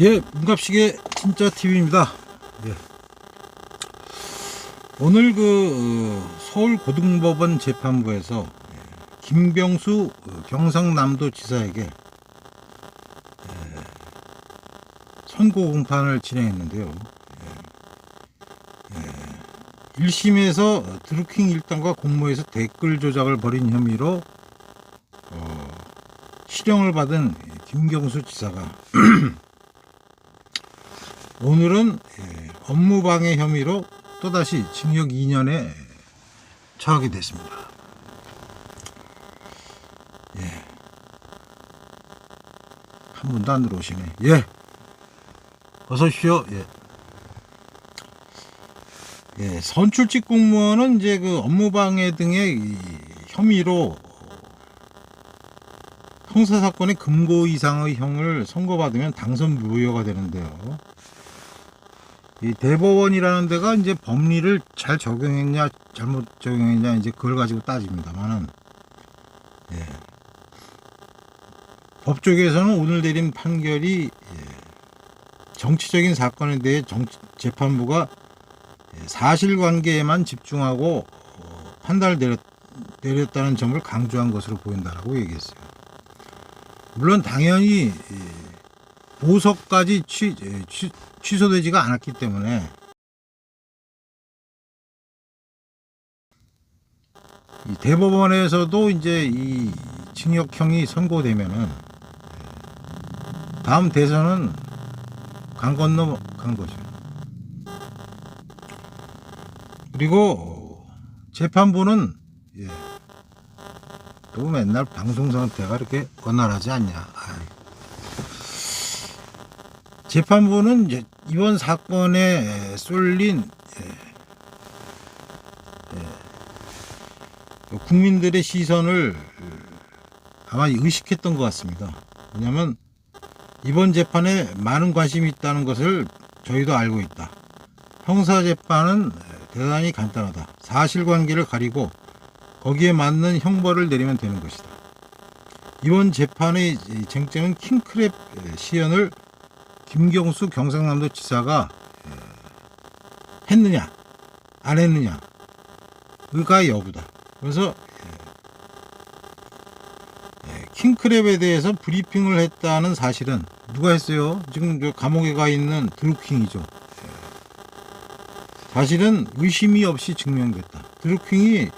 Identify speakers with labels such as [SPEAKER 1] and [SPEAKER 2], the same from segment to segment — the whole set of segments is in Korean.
[SPEAKER 1] 예, 문갑식의 진짜 TV입니다. 예. 오늘 그 어, 서울 고등법원 재판부에서 예, 김병수 어, 경상남도 지사에게 예, 선고 공판을 진행했는데요. 예, 예, 1심에서 드루킹 일당과 공모해서 댓글 조작을 벌인 혐의로 어, 실형을 받은 김경수 지사가 오늘은 예, 업무방해 혐의로 또다시 징역 2년에 처하게 됐습니다. 예. 한 분도 안 들어오시네. 예. 어서 오십시오. 예. 예, 선출직 공무원은 이제 그 업무방해 등의 이 혐의로 형사 사건의 금고 이상의 형을 선고받으면 당선 무효가 되는데요. 이 대법원이라는 데가 이제 법리를 잘 적용했냐 잘못 적용했냐 이제 그걸 가지고 따집니다만은 예. 법조계에서는 오늘 내린 판결이 예. 정치적인 사건에 대해 정, 재판부가 예, 사실관계에만 집중하고 어, 판단을 내렸, 내렸 다는 점을 강조한 것으로 보인다라고 얘기했어요. 물론 당연히 예, 보석까지 취, 예, 취, 취소되지가 않았기 때문에 이 대법원에서도 이제 이 징역형이 선고되면은 다음 대선은 강 건너 간 거죠. 그리고 재판부는 예, 또 맨날 방송 상태가 이렇게 원활하지 않냐. 재판부는 이번 사건에 쏠린 예, 예, 국민들의 시선을 아마 의식했던 것 같습니다. 왜냐하면 이번 재판에 많은 관심이 있다는 것을 저희도 알고 있다. 형사 재판은 대단히 간단하다. 사실관계를 가리고 거기에 맞는 형벌을 내리면 되는 것이다. 이번 재판의 쟁점은 킹크랩 시연을 김경수 경상남도 지사가 했느냐 안 했느냐 그가 여부다. 그래서 킹크랩에 대해서 브리핑을 했다는 사실은 누가 했어요? 지금 저 감옥에 가 있는 드루킹이죠. 사실은 의심이 없이 증명됐다. 드루킹이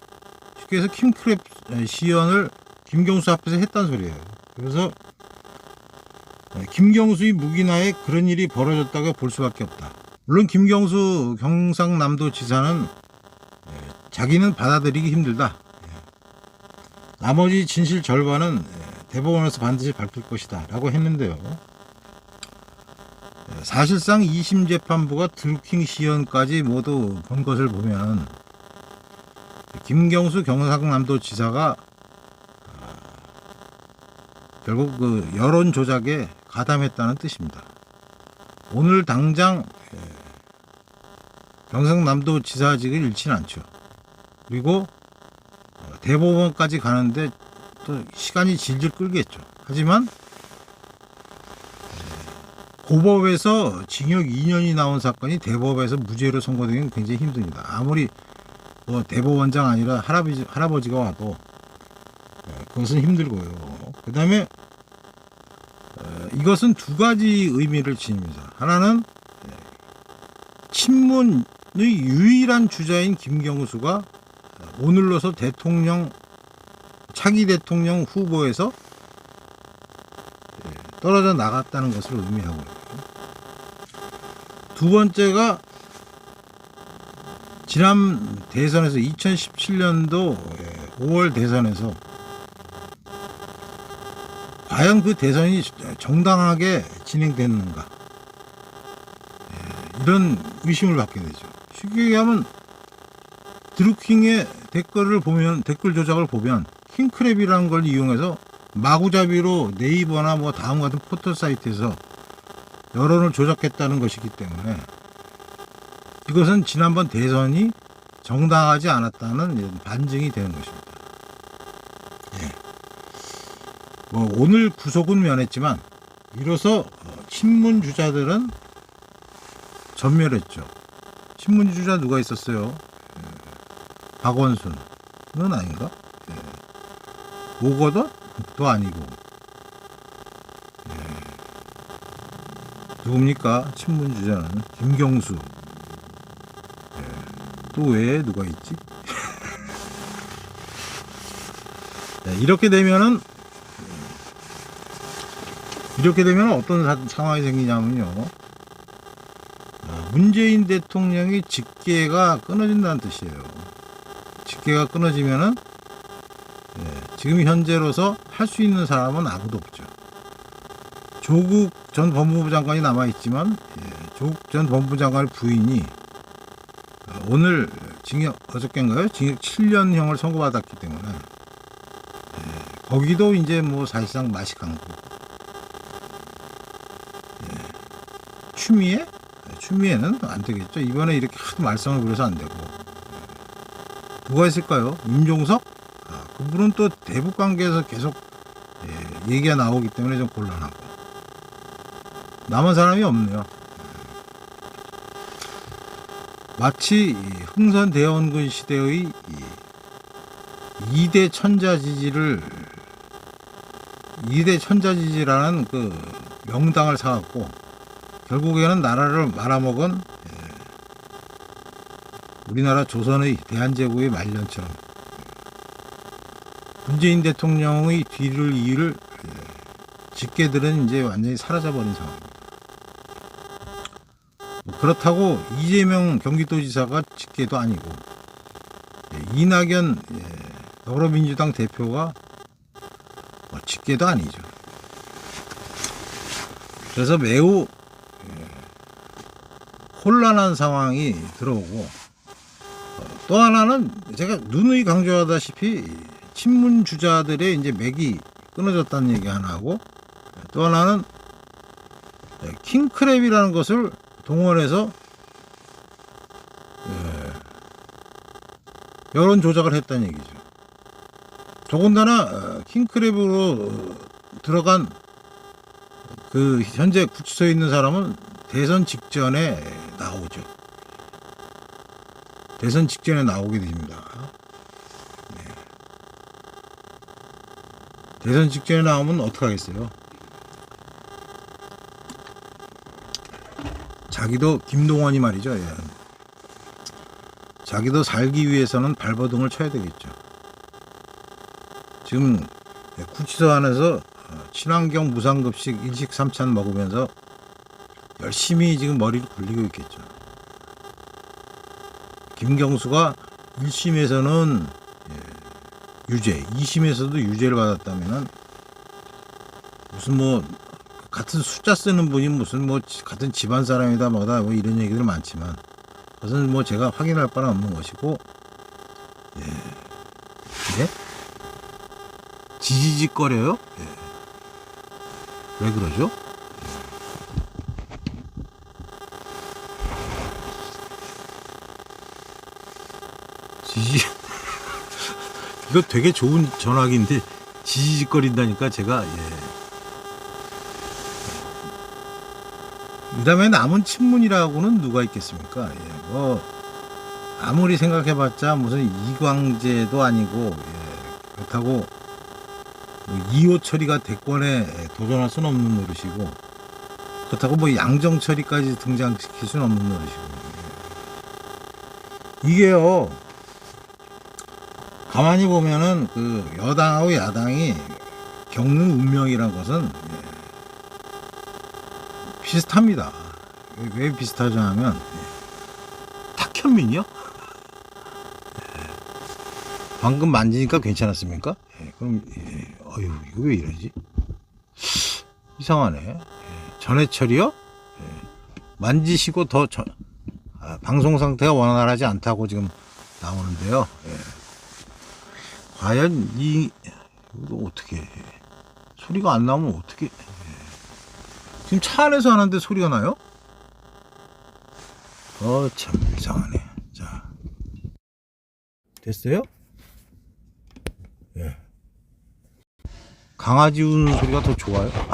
[SPEAKER 1] 해서 킹크랩 시연을 김경수 앞에서 했단 소리예요. 그래서 김경수의 무기나에 그런 일이 벌어졌다고 볼 수밖에 없다. 물론 김경수 경상남도 지사는 자기는 받아들이기 힘들다. 나머지 진실 절반은 대법원에서 반드시 밝힐 것이다. 라고 했는데요. 사실상 2심 재판부가 드루킹 시연까지 모두 본 것을 보면 김경수 경상남도 지사가 결국 그 여론 조작에 가담했다는 뜻입니다. 오늘 당장 예, 경상남도 지사직을 잃지는 않죠. 그리고 어, 대법원까지 가는데 또 시간이 질질 끌겠죠. 하지만 예, 고법에서 징역 2년이 나온 사건이 대법에서 무죄로 선고되기는 굉장히 힘듭니다. 아무리 뭐 대법원장 아니라 할아버지, 할아버지가 와도 예, 그것은 힘들고요. 그 다음에 이것은 두 가지 의미를 지닙니다. 하나는 친문의 유일한 주자인 김경수가 오늘로서 대통령 차기 대통령 후보에서 떨어져 나갔다는 것을 의미하고 있고요. 두 번째가 지난 대선에서 2017년도 5월 대선에서 과연 그 대선이 정당하게 진행됐는가 예, 이런 의심을 받게 되죠. 쉽게 얘기하면 드루킹의 댓글을 보면 댓글 조작을 보면 킹크랩이라는 걸 이용해서 마구잡이로 네이버나 뭐 다음 같은 포털 사이트에서 여론을 조작했다는 것이기 때문에 이것은 지난번 대선이 정당하지 않았다는 반증이 되는 것입니다. 뭐 오늘 구속은 면했지만 이로써 어, 친문 주자들은 전멸했죠. 친문 주자 누가 있었어요? 예. 박원순은 아닌가? 예. 오거돈도 아니고 예. 누굽니까? 친문 주자는 김경수. 예. 또 외에 누가 있지? 네, 이렇게 되면은 이렇게 되면 어떤 사- 상황이 생기냐면요. 아, 문재인 대통령이 직계가 끊어진다는 뜻이에요. 직계가 끊어지면은 예, 지금 현재로서 할 수 있는 사람은 아무도 없죠. 조국 전 법무부 장관이 남아 있지만 예, 조국 전 법무부 장관의 부인이 어, 오늘 징역 어저께인가요? 징역 7년형을 선고받았기 때문에 예, 거기도 이제 뭐 사실상 맛이 간 거고 예, 추미애 예, 추미애는 안 되겠죠. 이번에 이렇게 하도 말썽을 부려서 안 되고 예, 누가 있을까요? 임종석 아, 그분은 또 대북 관계에서 계속 예, 얘기가 나오기 때문에 좀 곤란하고 남은 사람이 없네요. 마치 이 흥선 대원군 시대의 이 2대 천자지지를 2대 천자지지라는 그 명당을 사갖고 결국에는 나라를 말아먹은 예, 우리나라 조선의 대한제국의 말년처럼 문재인 대통령의 뒤를 이을 예, 직계들은 이제 완전히 사라져버린 상황입니다. 뭐 그렇다고 이재명 경기도지사가 직계도 아니고 예, 이낙연 예, 더불어민주당 대표가 뭐 직계도 아니죠. 그래서 매우 예, 혼란한 상황이 들어오고 어, 또 하나는 제가 누누이 강조하다시피 친문 주자들의 이제 맥이 끊어졌다는 얘기 하나 하고 또 하나는 예, 킹크랩이라는 것을 동원해서 예, 여론 조작을 했다는 얘기죠. 더군다나 어, 킹크랩으로 어, 들어간 그 현재 구치소에 있는 사람은 대선 직전에 나오죠. 대선 직전에 나오게 됩니다. 네. 대선 직전에 나오면 어떡하겠어요? 자기도 김동원이 말이죠. 예. 자기도 살기 위해서는 발버둥을 쳐야 되겠죠. 지금 구치소 안에서 어, 친환경 무상급식 일식 삼찬 먹으면서 열심히 지금 머리를 굴리고 있겠죠. 김경수가 1심에서는 유죄, 2심에서도 유죄를 받았다면은 무슨 뭐 같은 숫자 쓰는 분이 무슨 뭐 지- 같은 집안 사람이다 뭐다 뭐 이런 얘기들 많지만 그것은 뭐 제가 확인할 바는 없는 것이고 예. 예? 지지직거려요? 예. 왜 그러죠? 지지 이거 되게 좋은 전화기인데 지지직거린다니까 제가 예. 이 다음에 남은 친문이라고는 누가 있겠습니까? 예, 뭐 아무리 생각해봤자 무슨 이광재도 아니고 예, 그렇다고 뭐 이호철이가 대권에 도전할 수는 없는 노릇이고 그렇다고 뭐 양정철이까지 등장시킬 수는 없는 노릇이고 예. 이게요 가만히 보면은 그 여당하고 야당이 겪는 운명이란 것은 예, 비슷합니다. 왜- 왜 예, 탁현민이요? 예. 방금 만지니까 괜찮았습니까? 예, 그럼 예, 어휴 이거 왜 이러지? 이상하네. 예, 전해철이요? 예, 만지시고 더 전, 아, 방송 상태가 원활하지 않다고 지금 나오는데요. 예. 과연 이 이거 어떻게 해? 소리가 안 나오면 어떻게? 해? 지금 차 안에서 하는데 소리가 나요? 어, 참 이상하네. 자. 됐어요? 예. 강아지 우는 소리가 더 좋아요.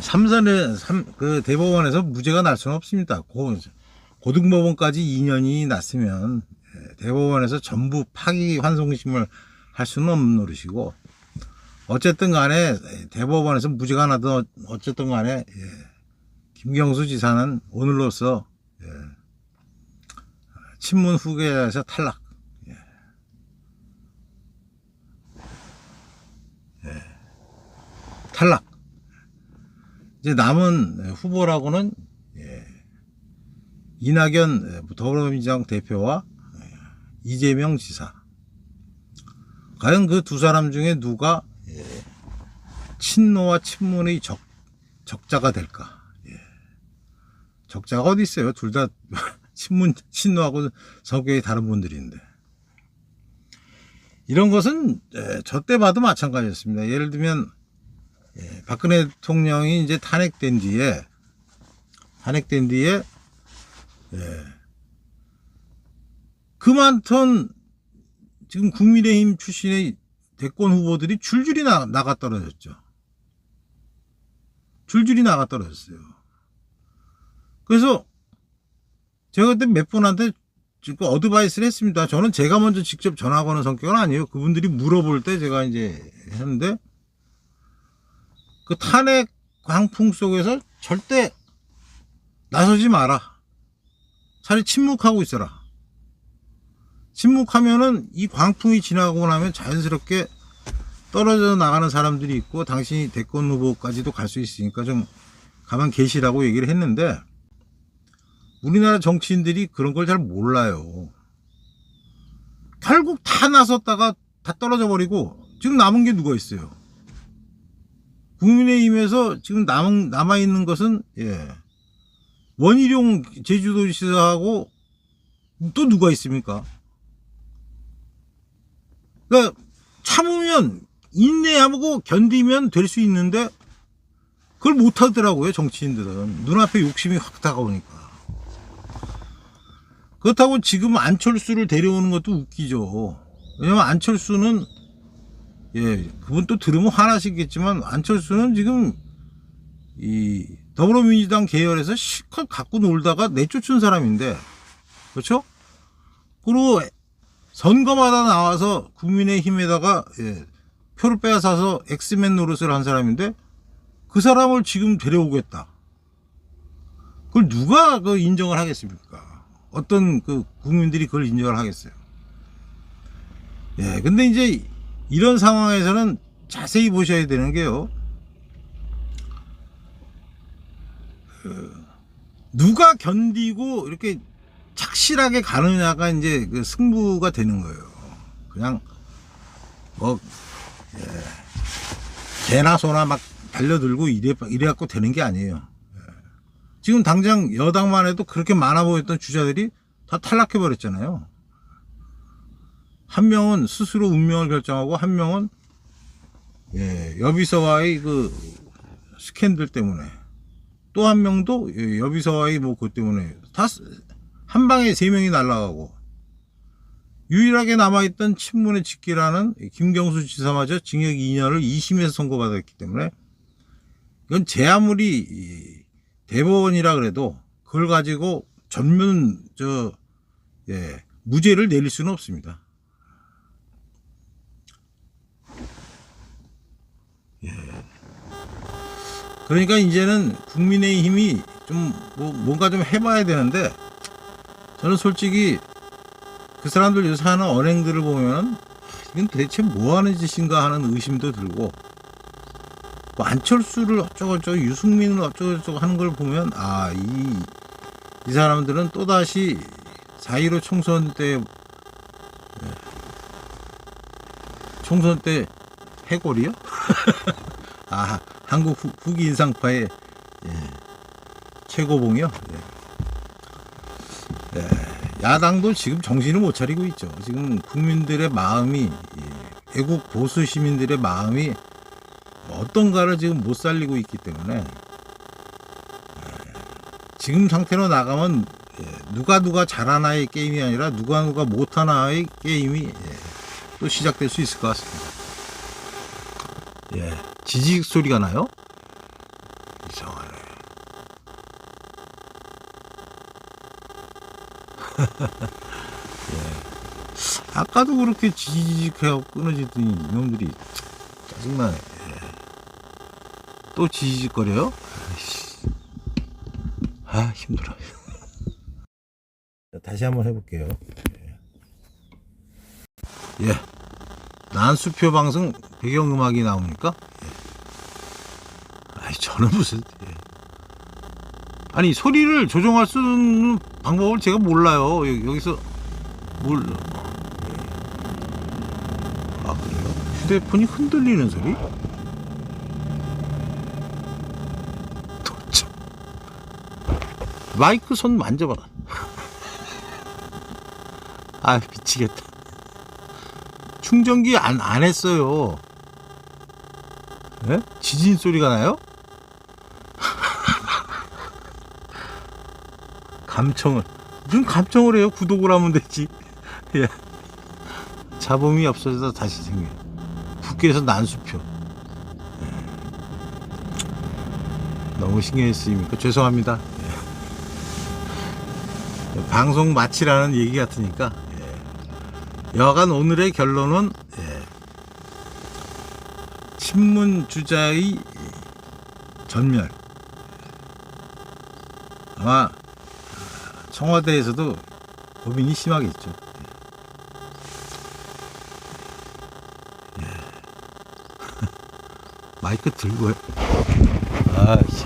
[SPEAKER 1] 삼선에 삼, 그 대법원에서 무죄가 날 수는 없습니다. 고, 고등법원까지 2년이 났으면 예, 대법원에서 전부 파기 환송심을 할 수는 없는 노릇이고 어쨌든 간에 대법원에서 무죄가 나든 어쨌든 간에 예, 김경수 지사는 오늘로서 예, 친문 후계자에서 탈락. 예. 예. 탈락. 이제 남은 후보라고는 예, 이낙연 더불어민주당 대표와 예, 이재명 지사. 과연 그 두 사람 중에 누가 예, 친노와 친문의 적, 적자가 될까? 예. 적자가 어디 있어요? 둘 다 친문, 친노하고 성격이 다른 분들인데. 이런 것은 예, 저때 봐도 마찬가지였습니다. 예를 들면 예, 박근혜 대통령이 이제 탄핵된 뒤에 탄핵된 뒤에 예, 그 많던 지금 국민의힘 출신의 대권 후보들이 줄줄이 나, 나가 떨어졌죠. 줄줄이 나가 떨어졌어요. 그래서 제가 그때 몇 분한테 지금 어드바이스를 했습니다. 저는 제가 먼저 직접 전화 거는 성격은 아니에요. 그분들이 물어볼 때 제가 이제 했는데 그 탄핵 광풍 속에서 절대 나서지 마라. 차라리 침묵하고 있어라. 침묵하면은 이 광풍이 지나고 나면 자연스럽게 떨어져 나가는 사람들이 있고 당신이 대권 후보까지도 갈 수 있으니까 좀 가만 계시라고 얘기를 했는데 우리나라 정치인들이 그런 걸 잘 몰라요. 결국 다 나섰다가 다 떨어져 버리고 지금 남은 게 누가 있어요? 국민의힘에서 지금 남, 남아있는 것은, 예. 원희룡 제주도지사하고 또 누가 있습니까? 그러니까 참으면, 인내하고 견디면 될 수 있는데, 그걸 못 하더라고요, 정치인들은. 눈앞에 욕심이 확 다가오니까. 그렇다고 지금 안철수를 데려오는 것도 웃기죠. 왜냐면 안철수는 예, 그분 또 들으면 화나시겠지만 안철수는 지금 이 더불어민주당 계열에서 실컷 갖고 놀다가 내쫓은 사람인데 그렇죠? 그리고 선거마다 나와서 국민의힘에다가 예, 표를 빼앗아서 엑스맨 노릇을 한 사람인데 그 사람을 지금 데려오겠다. 그걸 누가 그 인정을 하겠습니까? 어떤 그 국민들이 그걸 인정을 하겠어요? 예, 근데 이제 이런 상황에서는 자세히 보셔야 되는 게요. 그 누가 견디고 이렇게 착실하게 가느냐가 이제 그 승부가 되는 거예요. 그냥 뭐 예, 개나 소나 막 달려들고 이래 이래 갖고 되는 게 아니에요. 예. 지금 당장 여당만 해도 그렇게 많아 보였던 주자들이 다 탈락해 버렸잖아요. 한 명은 스스로 운명을 결정하고 한 명은 예, 여비서와의 그 스캔들 때문에 또 한 명도 예, 여비서와의 뭐 그것 때문에 다 한 방에 세 명이 날아가고 유일하게 남아있던 친문의 직기라는 김경수 지사마저 징역 2년을 2심에서 선고받았기 때문에 이건 제 아무리 이 대법원이라 그래도 그걸 가지고 전면 저 예, 무죄를 내릴 수는 없습니다. 예. 그러니까 이제는 국민의힘이 좀 뭐 뭔가 좀 해봐야 되는데 저는 솔직히 그 사람들 요새 하는 언행들을 보면 이건 대체 뭐 하는 짓인가 하는 의심도 들고 뭐 안철수를 어쩌고저쩌고 유승민을 어쩌고저쩌고 하는 걸 보면 아이 이 사람들은 또다시 4.15 총선 때 예, 총선 때 해골이요? 아 한국 후, 후기 인상파의 예, 최고봉이요. 예. 예, 야당도 지금 정신을 못 차리고 있죠. 지금 국민들의 마음이 예, 애국 보수 시민들의 마음이 어떤가를 지금 못 살리고 있기 때문에 예, 지금 상태로 나가면 예, 누가 누가 잘하나의 게임이 아니라 누가 누가 못하나의 게임이 예, 또 시작될 수 있을 것 같습니다. 예, 지직 소리가 나요? 이상하네. 예. 아까도 그렇게 지직하고 끊어지더니 이놈들이 짜증나네. 예. 또 지직거려요? 아이씨. 아, 힘들어. 자, 다시 한번 해볼게요. 예. 예. 난수표 방송 배경음악이 나옵니까? 예. 아이, 저는 무슨, 예. 아니, 소리를 조정할 수 있는 방법을 제가 몰라요. 여기, 여기서, 뭘, 예. 아, 그래요? 휴대폰이 흔들리는 소리? 도참. 마이크 손 만져봐라. 아, 미치겠다. 충전기 안, 안 했어요. 예? 지진 소리가 나요? 감청을. 무슨 감청을 해요? 구독을 하면 되지. 예. 잡음이 없어져서 다시 생겨요. 국회에서 난수표. 예. 너무 신경이 쓰입니까? 죄송합니다. 예. 방송 마치라는 얘기 같으니까. 예. 여하간 오늘의 결론은 예, 친문 주자의 전멸. 아마 청와대에서도 고민이 심하겠죠. 예. 마이크 들고 해. 아, 씨.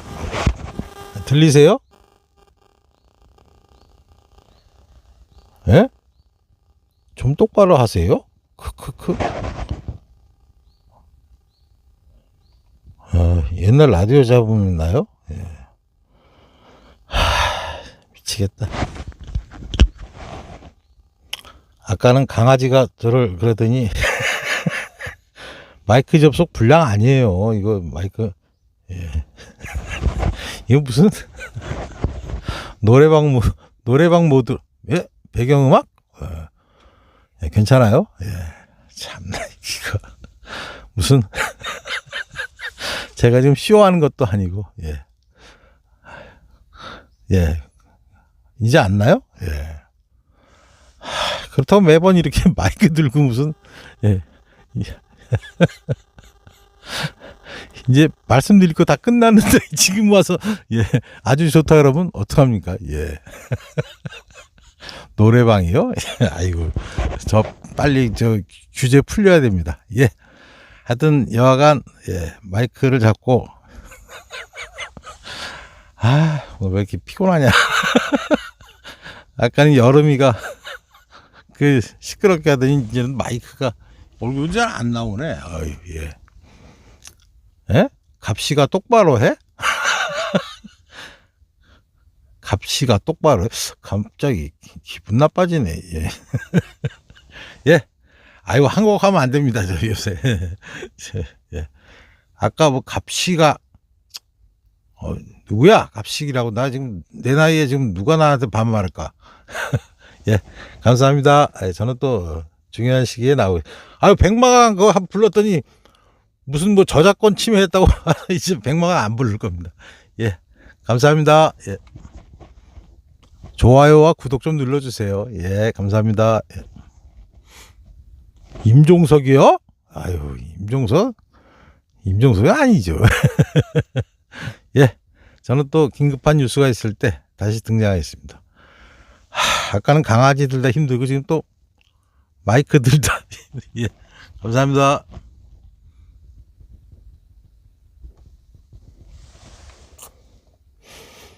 [SPEAKER 1] 들리세요? 예? 좀 똑바로 하세요. 크크크. 아, 옛날 라디오 잡음 있나요? 예. 하, 미치겠다. 아까는 강아지가 저를 그러더니 마이크 접속 불량 아니에요. 이거 마이크 예. 이거 무슨 노래방 모 노래방 모드 예? 배경음악? 어. 예, 괜찮아요? 예. 참나, 이거. 무슨, 제가 지금 쇼하는 것도 아니고, 예. 예. 이제 안 나요? 예. 하, 그렇다고 매번 이렇게 마이크 들고 무슨, 예. 이제 말씀드릴 거 다 끝났는데 지금 와서, 예. 아주 좋다 여러분. 어떡합니까? 예. 노래방이요? 아이고, 저 빨리 저 규제 풀려야 됩니다. 예. 하여튼 여하간 예, 마이크를 잡고 아, 오늘 왜 이렇게 피곤하냐? 아까는 여름이가 그 시끄럽게 하더니 이제는 마이크가 얼굴 잘 안 나오네. 어이, 예. 예? 갑시가 똑바로 해? 갑시가 똑바로 해? 갑자기 기분 나빠지네. 예. 예. 아이고 한국 하면 안 됩니다. 저 요새. 예. 아까 뭐 갑시가 어, 누구야? 갑식이라고 나 지금 내 나이에 지금 누가 나한테 반말할까? 예. 감사합니다. 예, 저는 또 중요한 시기에 나오고 아유 백마강 그거 한 불렀더니 무슨 뭐 저작권 침해했다고 이제 백마강 안 부를 겁니다. 예. 감사합니다. 예. 좋아요와 구독 좀 눌러주세요. 예, 감사합니다. 예. 임종석이요? 아유, 임종석? 임종석이 아니죠. 예, 저는 또 긴급한 뉴스가 있을 때 다시 등장하겠습니다. 하, 아까는 강아지 들 다 힘들고 지금 또 마이크 들 다, 예, 감사합니다.